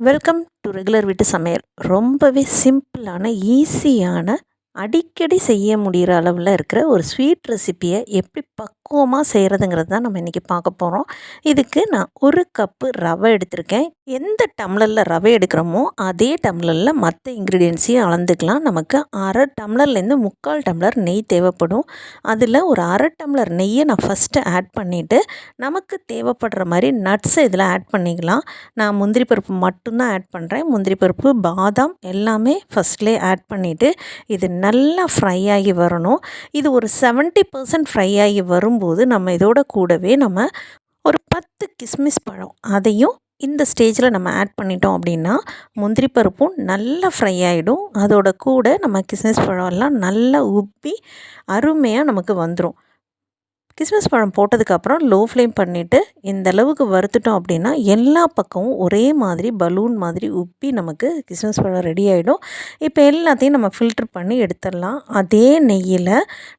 Welcome to regular வீட்டு சமையல். ரொம்பவே சிம்பிளான ஈஸியான அடிக்கடி செய்ய முடிகிற அளவில் இருக்கிற ஒரு ஸ்வீட் ரெசிப்பியை எப்படி பக்குவமாக செய்கிறதுங்கிறது தான் நம்ம இன்றைக்கி பார்க்க போகிறோம் இதுக்கு நான் ஒரு கப்பு ரவை எடுத்திருக்கேன். எந்த டம்ளரில் ரவை எடுக்கிறோமோ அதே டம்ளரில் மற்ற இன்க்ரீடியன்ஸையும் அளந்துக்கலாம். நமக்கு அரை டம்ளர்லேருந்து முக்கால் டம்ளர் நெய் தேவைப்படும். அதில் ஒரு அரை டம்ளர் நெய்யை நான் ஃபஸ்ட்டு ஆட் பண்ணிவிட்டு நமக்கு தேவைப்படுற மாதிரி நட்ஸை இதில் ஆட் பண்ணிக்கலாம். நான் முந்திரி பருப்பு மட்டும்தான் ஆட் பண்ணுறேன் முந்திரி பருப்பு பாதாம் எல்லாமே ஃபஸ்ட்லேயே ஆட் பண்ணிவிட்டு இது நல்லா ஃப்ரை ஆகி வரணும். இது ஒரு செவன்ட்டி பர்சன்ட் ஃப்ரை ஆகி வரும் வரும்போது நம்ம இதோட கூடவே நம்ம ஒரு பத்து கிஸ்மிஸ் பழம் அதையும் இந்த ஸ்டேஜில் நம்ம ஆட் பண்ணிட்டோம் அப்படின்னா முந்திரி பருப்பும் நல்லா ஃப்ரை ஆகிடும் அதோட கூட நம்ம கிஸ்மிஸ் பழம் எல்லாம் நல்லா உப்பி அருமையாக நமக்கு வந்துடும் கிஸ்மிஸ் பழம் போட்டதுக்கப்புறம் லோ ஃப்ளேம் பண்ணிவிட்டு இந்த அளவுக்கு வறுத்துட்டோம் அப்படின்னா எல்லா பக்கமும் ஒரே மாதிரி பலூன் மாதிரி உப்பி நமக்கு கிஸ்மிஸ் பழம் ரெடி ஆகிடும் இப்போ எல்லாத்தையும் நம்ம ஃபில்ட்ரு பண்ணி எடுத்துடலாம். அதே நெய்யில்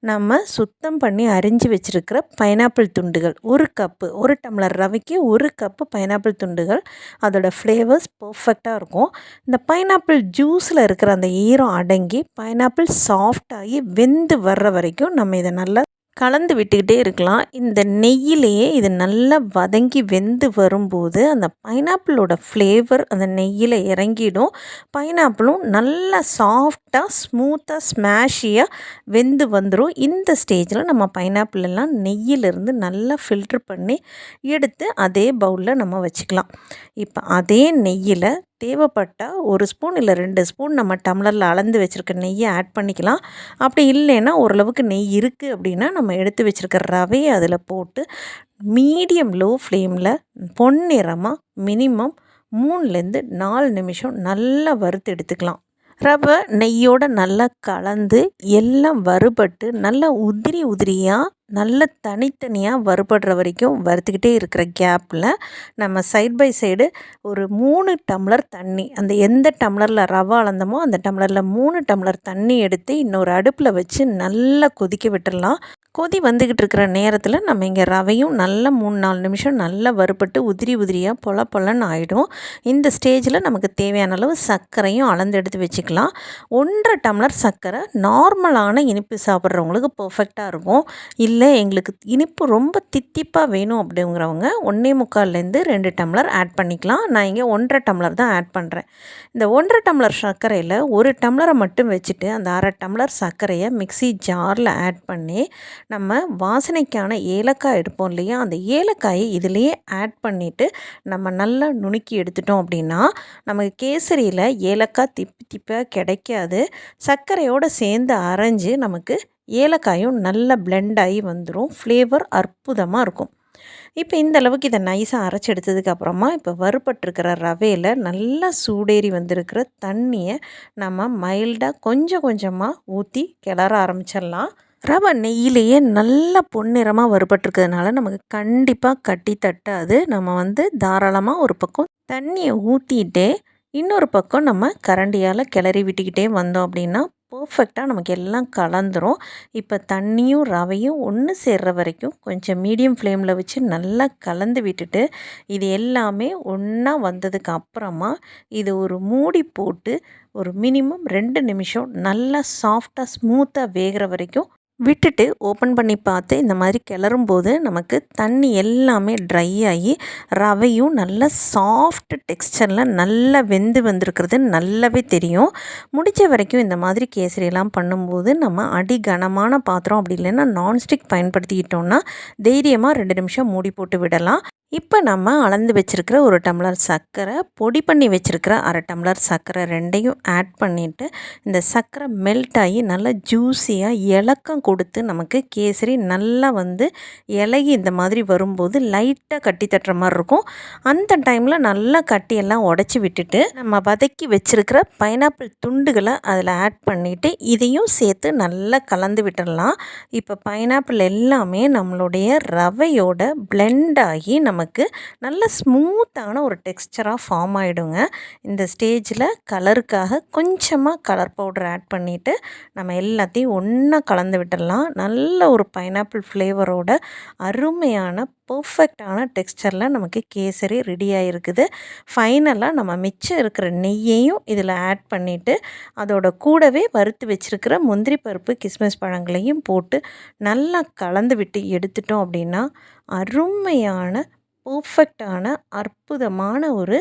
நம்ம சுத்தம் பண்ணி அரிஞ்சு வச்சுருக்கிற பைனாப்பிள் துண்டுகள் ஒரு கப்பு ஒரு டம்ளர் ரவைக்கு ஒரு கப்பு பைனாப்பிள் துண்டுகள். அதோடய ஃப்ளேவர்ஸ் பர்ஃபெக்டாக இருக்கும். இந்த பைனாப்பிள் ஜூஸில் இருக்கிற அந்த ஈரம் அடங்கி பைனாப்பிள் சாஃப்டாகி வெந்து வர்ற வரைக்கும் நம்ம இதை நல்லா கலந்து விட்டுக்கிட்டே இருக்கலாம். இந்த நெய்யிலேயே இது நல்லா வதங்கி வெந்து வரும்போது அந்த பைனாப்பிளோட ஃப்ளேவர் அந்த நெய்யில் இறங்கிடும். பைனாப்பிளும் நல்லா சாஃப்ட் சாஃப்டாக ஸ்மூத்தாக ஸ்மேஷியாக வெந்து வந்துடும் இந்த ஸ்டேஜில் நம்ம பைனாப்பிள் எல்லாம் நெய்யிலிருந்து நல்லா ஃபில்ட்ரு பண்ணி எடுத்து அதே பவுலில் நம்ம வச்சுக்கலாம். இப்போ அதே நெய்யில் தேவைப்பட்டால் ஒரு ஸ்பூன் இல்லை ரெண்டு ஸ்பூன் நம்ம டம்ளரில் அளந்து வச்சுருக்க நெய்யை ஆட் பண்ணிக்கலாம். அப்படி இல்லைன்னா ஓரளவுக்கு நெய் இருக்குது அப்படின்னா நம்ம எடுத்து வச்சுருக்க ரவையை அதில் போட்டு மீடியம் லோ ஃப்ளேமில் பொன்னிறமாக மினிமம் மூணுலேருந்து நாலு நிமிஷம் நல்லா வறுத்து எடுத்துக்கலாம். ரவை நெய்யோடு நல்லா கலந்து எல்லாம் வறுபட்டு நல்லா உதிரி உதிரியாக நல்லா தனித்தனியாக வறுபடுற வரைக்கும் வறுத்துக்கிட்டே இருக்கிற கேப்பில் நம்ம சைட் பை சைடு ஒரு மூணு டம்ளர் தண்ணி அந்த எந்த டம்ளரில் ரவை அளந்தமோ அந்த டம்ளரில் மூணு டம்ளர் தண்ணி எடுத்து இன்னொரு அடுப்பில் வச்சு நல்லா கொதிக்க விட்டுடலாம் கொதி வந்துக்கிட்டு இருக்கிற நேரத்தில் நம்ம இங்கே ரவையும் நல்லா மூணு நாலு நிமிஷம் நல்லா வறுபட்டு உதிரி உதிரியாக பொல பொலன்னு ஆகிடும் இந்த ஸ்டேஜில் நமக்கு தேவையான அளவு சர்க்கரையும் அளந்து எடுத்து வச்சுக்கலாம். ஒன்றரை டம்ளர் சர்க்கரை நார்மலான இனிப்பு சாப்பிட்றவங்களுக்கு பர்ஃபெக்டாக இருக்கும். இல்லை இல்லை எங்களுக்கு இனிப்பு ரொம்ப தித்திப்பாக வேணும் அப்படிங்கிறவங்க ஒன்றே முக்கால்லேருந்து ரெண்டு டம்ளர் ஆட் பண்ணிக்கலாம். நான் இங்கே ஒன்றரை டம்ளர் தான் ஆட் பண்ணுறேன் இந்த ஒன்றரை டம்ளர் சர்க்கரையில் ஒரு டம்ளரை மட்டும் வச்சுட்டு அந்த அரை டம்ளர் சர்க்கரையை மிக்சி ஜாரில் ஆட் பண்ணி நம்ம வாசனைக்கான ஏலக்காய் எடுப்போம் இல்லையா? அந்த ஏலக்காயை இதிலேயே ஆட் பண்ணிவிட்டு நம்ம நல்லா நுணுக்கி எடுத்துட்டோம் அப்படின்னா நமக்கு கேசரியில் ஏலக்காய் திப்பி திப்பாக கிடைக்காது. சர்க்கரையோடு சேர்ந்து அரைஞ்சு நமக்கு ஏலக்காயும் நல்லா பிளெண்ட் ஆகி வந்துடும் ஃப்ளேவர் அற்புதமாக இருக்கும். இப்போ இந்த அளவுக்கு இதை நைஸாக அரைச்சி எடுத்ததுக்கப்புறமா இப்போ வறுபட்டிருக்கிற ரவையில் நல்லா சூடேறி வந்திருக்கிற தண்ணியை நம்ம மைல்டாக கொஞ்சம் கொஞ்சமாக ஊற்றி கிளற ஆரம்பிச்சிடலாம். ரவை நெய்யிலேயே நல்ல பொன்னிறமாக வறுபட்டுருக்கிறதுனால நமக்கு கண்டிப்பாக கட்டி தட்டாது. நம்ம வந்து தாராளமாக ஒரு பக்கம் தண்ணியை ஊற்றிட்டே இன்னொரு பக்கம் நம்ம கரண்டியால் கிளறி விட்டுக்கிட்டே வந்தோம் அப்படின்னா பர்ஃபெக்டாக நமக்கு எல்லாம் கலந்துரும். இப்போ தண்ணியும் ரவையும் ஒன்று சேர்ற வரைக்கும் கொஞ்சம் மீடியம் ஃப்ளேமில் வச்சு நல்லா கலந்து விட்டுட்டு இது எல்லாமே ஒன்றா வந்ததுக்கு அப்புறமா இது ஒரு மூடி போட்டு ஒரு மினிமம் ரெண்டு நிமிஷம் நல்லா சாஃப்டாக ஸ்மூத்தாக வேகிற வரைக்கும் விட்டுட்டு ஓப்பன் பண்ணி பார்த்து இந்த மாதிரி கிளறும் போது நமக்கு தண்ணி எல்லாமே ட்ரை ஆகி ரவையும் நல்ல சாஃப்ட் டெக்ஸ்டரில் நல்லா வெந்து வந்திருக்கிறது நல்லாவே தெரியும். முடிஞ்ச வரைக்கும் இந்த மாதிரி கேசரியெல்லாம் பண்ணும்போது நம்ம அடி கனமான பாத்திரம் அப்படி இல்லைன்னா நான்ஸ்டிக் பயன்படுத்திக்கிட்டோம்னா தைரியமாக ரெண்டு நிமிஷம் மூடி போட்டு விடலாம். இப்போ நம்ம அளந்து வச்சுருக்கிற ஒரு டம்ளர் சர்க்கரை பொடி பண்ணி வச்சுருக்கிற அரை டம்ளர் சர்க்கரை ரெண்டையும் ஆட் பண்ணிவிட்டு இந்த சர்க்கரை மெல்ட் ஆகி நல்லா ஜூஸியாக இலக்கம் கொடுத்து நமக்கு கேசரி நல்லா வந்து இலகி இந்த மாதிரி வரும்போது லைட்டாக கட்டி தட்டுற மாதிரி இருக்கும். அந்த டைமில் நல்லா கட்டியெல்லாம் உடச்சி விட்டுட்டு நம்ம வதக்கி வச்சுருக்கிற பைனாப்பிள் துண்டுகளை அதில் ஆட் பண்ணிவிட்டு இதையும் சேர்த்து நல்லா கலந்து விட்டுடலாம். இப்போ பைனாப்பிள் எல்லாமே நம்மளுடைய ரவையோட பிளெண்ட் ஆகி நம்ம நமக்கு நல்ல ஸ்மூத்தான ஒரு டெக்ஸ்டராக ஃபார்ம் ஆகிடுங்க இந்த ஸ்டேஜில் கலருக்காக கொஞ்சமாக கலர் பவுடர் ஆட் பண்ணிவிட்டு நம்ம எல்லாத்தையும் ஒன்றா கலந்து விட்டுடலாம். நல்ல ஒரு பைனாப்பிள் ஃப்ளேவரோட அருமையான பர்ஃபெக்டான டெக்ஸ்சரில் நமக்கு கேசரி ரெடி ஆகிருக்குது ஃபைனலாக நம்ம மிச்சம் இருக்கிற நெய்யையும் இதில் ஆட் பண்ணிவிட்டு அதோட கூடவே வறுத்து வச்சுருக்கிற முந்திரி பருப்பு கிஸ்மிஸ் பழங்களையும் போட்டு நல்லா கலந்து விட்டு எடுத்துட்டோம் அப்படின்னா அருமையான பர்ஃபெக்டான அற்புதமான ஒரு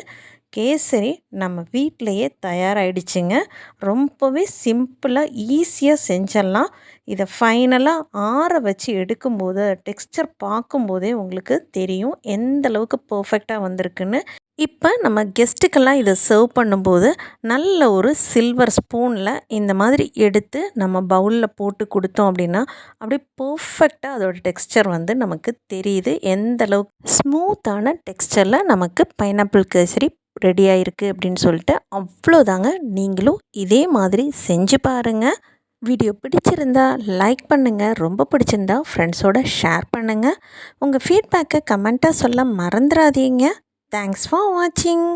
கேசரி நம்ம வீட்டிலையே தயாராகிடுச்சிங்க ரொம்பவே சிம்பிளாக ஈஸியாக செஞ்சிடலாம் இதை ஃபைனலாக ஆற வச்சு எடுக்கும்போது டெக்ஸ்சர் பார்க்கும்போதே உங்களுக்கு தெரியும் எந்த அளவுக்கு பர்ஃபெக்டாக வந்திருக்குன்னு. இப்போ நம்ம கெஸ்ட்டுக்கெல்லாம் இதை சர்வ் பண்ணும்போது நல்ல ஒரு சில்வர் ஸ்பூனில் இந்த மாதிரி எடுத்து நம்ம பவுலில் போட்டு கொடுத்தோம் அப்படின்னா அப்படியே பர்ஃபெக்டாக அதோட டெக்ஸ்சர் வந்து நமக்கு தெரியுது. எந்த அளவுக்கு ஸ்மூத்தான டெக்ஸ்சரில் நமக்கு பைனாப்பிள் கேசரி ரெடியாக இருக்குது அப்படின்னு சொல்லிட்டு அவ்வளோதாங்க. நீங்களும் இதே மாதிரி செஞ்சு பாருங்கள் வீடியோ பிடிச்சிருந்தா லைக் பண்ணுங்கள் ரொம்ப பிடிச்சிருந்தா ஃப்ரெண்ட்ஸோட ஷேர் பண்ணுங்கள் உங்கள் ஃபீட்பேக்கை கமெண்ட்டாக சொல்ல மறந்துடாதீங்க தேங்க்ஸ் ஃபார் வாட்சிங்